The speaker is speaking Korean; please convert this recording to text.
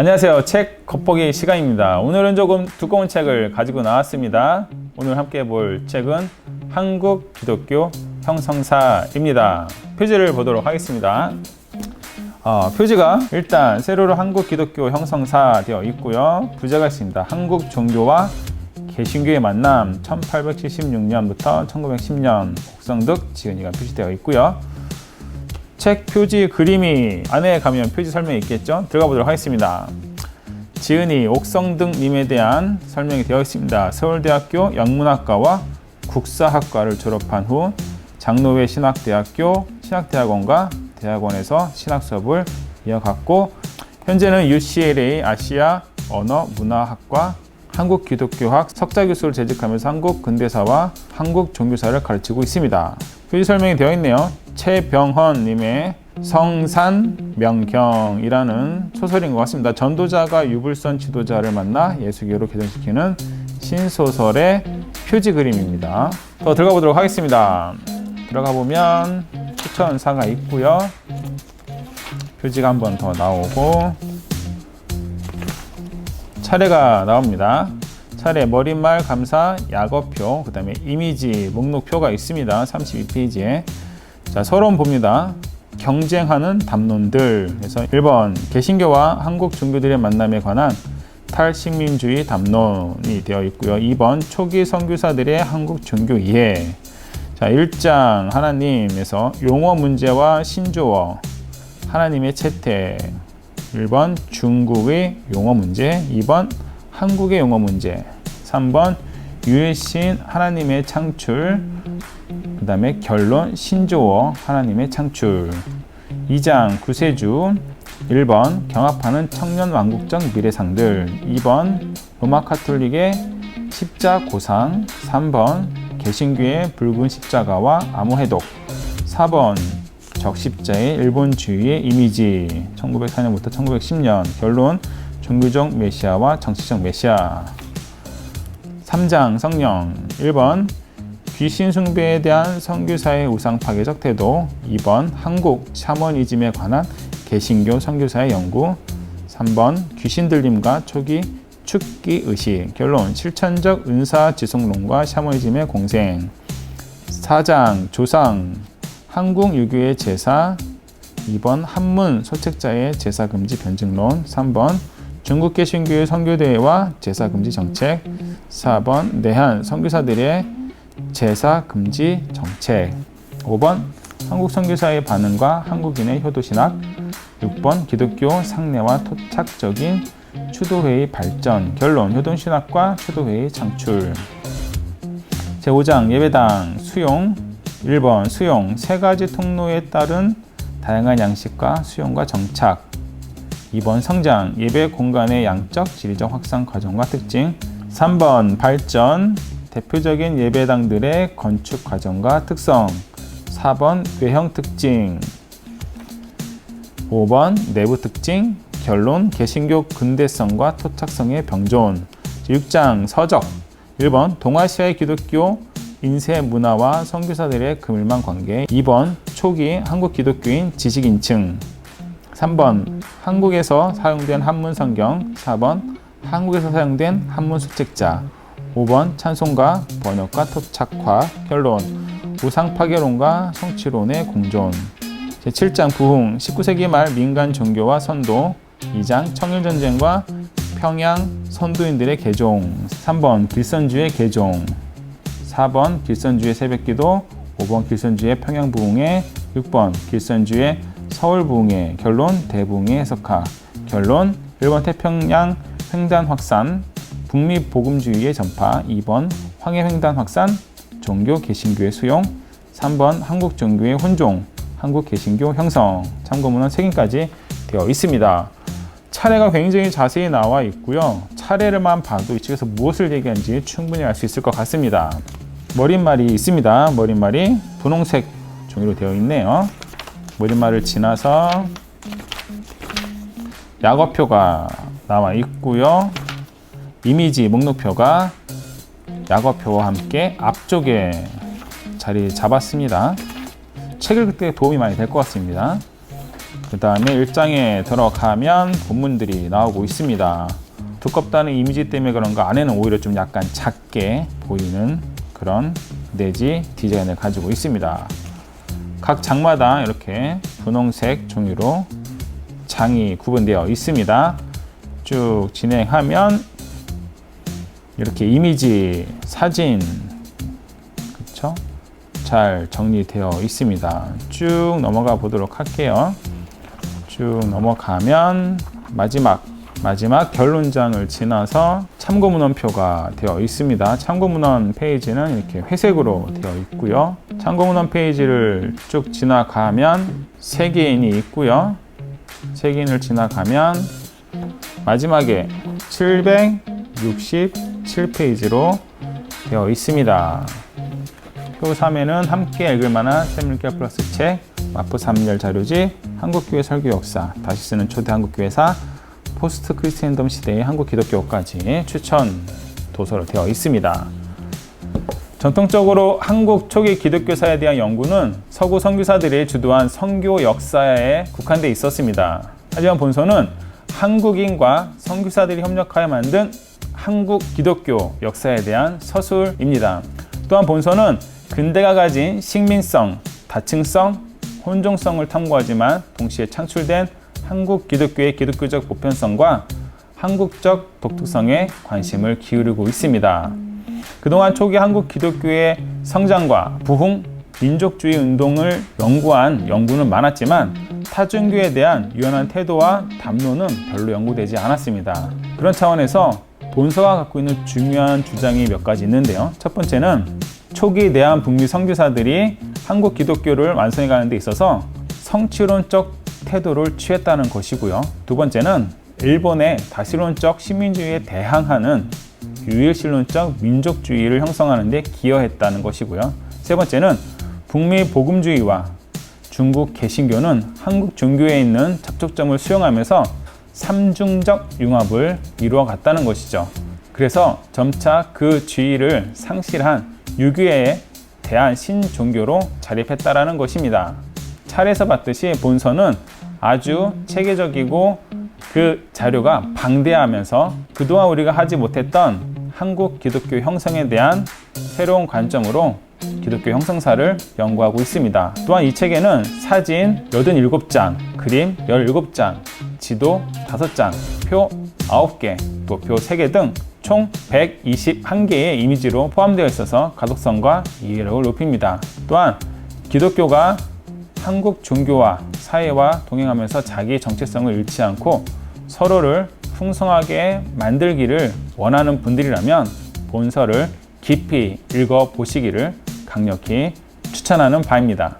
안녕하세요. 책 겉보기 시간입니다. 오늘은 조금 두꺼운 책을 가지고 나왔습니다. 오늘 함께 볼 책은 한국 기독교 형성사입니다. 표지를 보도록 하겠습니다. 어, 표지가 일단 세로로 한국 기독교 형성사 되어 있고요. 부제가 있습니다. 한국 종교와 개신교의 만남 1876년부터 1910년 옥성득 지은이가 표시되어 있고요. 책 표지 그림이 안에 가면 표지 설명이 있겠죠? 들어가 보도록 하겠습니다. 지은이 옥성등님에 대한 설명이 되어 있습니다. 서울대학교 영문학과와 국사학과를 졸업한 후 장로회 신학대학교 신학대학원과 대학원에서 신학 수업을 이어갔고 현재는 UCLA 아시아 언어 문화학과 한국 기독교학 석사 교수를 재직하면서 한국 근대사와 한국 종교사를 가르치고 있습니다. 표지 설명이 되어 있네요. 최병헌 님의 성산 명경이라는 소설인 것 같습니다. 전도자가 유불선 지도자를 만나 예수교로 개정시키는 신소설의 표지 그림입니다. 더 들어가 보도록 하겠습니다. 들어가 보면 추천사가 있고요. 표지가 한 번 더 나오고 차례가 나옵니다. 차례 머릿말 감사 약어표 그 다음에 이미지 목록표가 있습니다. 32페이지에 자 서론 봅니다. 경쟁하는 담론들 그래서 1번 개신교와 한국 종교들의 만남에 관한 탈식민주의 담론이 되어 있고요. 2번 초기 선교사들의 한국 종교 이해 자 1장 하나님에서 용어 문제와 신조어 하나님의 채택 1번 중국의 용어 문제 2번 한국의 용어 문제 3번 유일신 하나님의 창출 그 다음에 결론 신조어 하나님의 창출. 2장 구세주 1번 경합하는 청년 왕국적 미래상들 2번 로마 카톨릭의 십자 고상 3번 개신교의 붉은 십자가와 암호 해독 4번 적십자의 일본주의의 이미지. 1904년부터 1910년 결론 종교적 메시아와 정치적 메시아. 3장 성령. 1번 귀신 숭배에 대한 선교사의 우상 파괴적 태도. 2번 한국 샤머니즘에 관한 개신교 선교사의 연구. 3번 귀신 들림과 초기 축기 의식. 결론 실천적 은사 지속론과 샤머니즘의 공생. 4장 조상 한국 유교의 제사 2번 한문 소책자의 제사 금지 변증론 3번 중국 개신교의 선교대회와 제사 금지 정책 4번 내한 선교사들의 제사 금지 정책 5번 한국 선교사의 반응과 한국인의 효도 신학 6번 기독교 상례와 토착적인 추도회의 발전 결론 효동 신학과 추도회의 창출. 제5장 예배당 수용 1번 수용. 세 가지 통로에 따른 다양한 양식과 수용과 정착. 2번 성장. 예배 공간의 양적 지리적 확산 과정과 특징. 3번 발전. 대표적인 예배당들의 건축 과정과 특성. 4번 외형 특징. 5번 내부 특징. 결론 개신교 근대성과 토착성의 병존. 6장 서적. 1번 동아시아의 기독교 인쇄 문화와 선교사들의 그물망 관계. 2번 초기 한국 기독교인 지식인층. 3번 한국에서 사용된 한문 성경. 4번 한국에서 사용된 한문 수책자. 5번 찬송가 번역과 토착화 결론. 우상 파괴론과 성취론의 공존. 제7장 부흥 19세기 말 민간 종교와 선도. 2장 청일전쟁과 평양 선도인들의 개종. 3번 길선주의 개종 4번 길선주의 새벽기도 5번 길선주의 평양부흥회 6번 길선주의 서울부흥회 결론 대부흥의 해석화 결론 1번 태평양 횡단 확산 북미 복음주의의 전파 2번 황해 횡단 확산 종교 개신교의 수용 3번 한국 종교의 혼종 한국 개신교 형성 참고문헌 책임까지 되어 있습니다. 차례가 굉장히 자세히 나와 있고요. 차례를만 봐도 이 책에서 무엇을 얘기하는지 충분히 알 수 있을 것 같습니다. 머릿말이 있습니다. 머릿말이 분홍색 종이로 되어 있네요. 머릿말을 지나서 약어표가 나와 있고요. 이미지 목록표가 약어표와 함께 앞쪽에 자리 잡았습니다. 책을 그때 도움이 많이 될 것 같습니다. 그 다음에 1장에 들어가면 본문들이 나오고 있습니다. 두껍다는 이미지 때문에 그런가 안에는 오히려 좀 약간 작게 보이는 그런 내지 디자인을 가지고 있습니다. 각 장마다 이렇게 분홍색 종이로 장이 구분되어 있습니다. 쭉 진행하면 이렇게 이미지, 사진, 그쵸? 잘 정리되어 있습니다. 쭉 넘어가 보도록 할게요. 쭉 넘어가면 마지막 마지막 결론장을 지나서 참고문헌표가 되어 있습니다. 참고문헌 페이지는 이렇게 회색으로 되어 있고요. 참고문헌 페이지를 쭉 지나가면 세개인이 있고요. 세개인을 지나가면 마지막에 767페이지로 되어 있습니다. 표 3에는 함께 읽을 만한 샘물결 플러스 책, 마프 3열 자료집, 한국교회 설교 역사, 다시 쓰는 초대 한국교회사, 포스트 크리스텐덤 시대의 한국 기독교까지 추천 도서로 되어 있습니다. 전통적으로 한국 초기 기독교사에 대한 연구는 서구 선교사들이 주도한 선교 역사에 국한돼 있었습니다. 하지만 본서는 한국인과 선교사들이 협력하여 만든 한국 기독교 역사에 대한 서술입니다. 또한 본서는 근대가 가진 식민성, 다층성, 혼종성을 탐구하지만 동시에 창출된 한국 기독교의 기독교적 보편성과 한국적 독특성에 관심을 기울이고 있습니다. 그동안 초기 한국 기독교의 성장과 부흥, 민족주의 운동을 연구한 연구는 많았지만 타종교에 대한 유연한 태도와 담론은 별로 연구되지 않았습니다. 그런 차원에서 본서가 갖고 있는 중요한 주장이 몇 가지 있는데요. 첫 번째는 초기 내한 북미 선교사들이 한국 기독교를 완성해 가는 데 있어서 성취론적 태도를 취했다는 것이고요. 두 번째는 일본의 다시론적 시민주의에 대항하는 유일신론적 민족주의를 형성하는 데 기여했다는 것이고요. 세 번째는 북미 복음주의와 중국 개신교는 한국 종교에 있는 접촉점을 수용하면서 삼중적 융합을 이루어 갔다는 것이죠. 그래서 점차 그 주의를 상실한 유교에 대한 신종교로 자립했다라는 것입니다. 차례에서 봤듯이 본서는 아주 체계적이고 그 자료가 방대하면서 그동안 우리가 하지 못했던 한국 기독교 형성에 대한 새로운 관점으로 기독교 형성사를 연구하고 있습니다. 또한 이 책에는 사진 87장, 그림 17장, 지도 5장, 표 9개, 또 표 3개 등 총 121개의 이미지로 포함되어 있어서 가독성과 이해력을 높입니다. 또한 기독교가 한국 종교와 사회와 동행하면서 자기 정체성을 잃지 않고 서로를 풍성하게 만들기를 원하는 분들이라면 본서를 깊이 읽어 보시기를 강력히 추천하는 바입니다.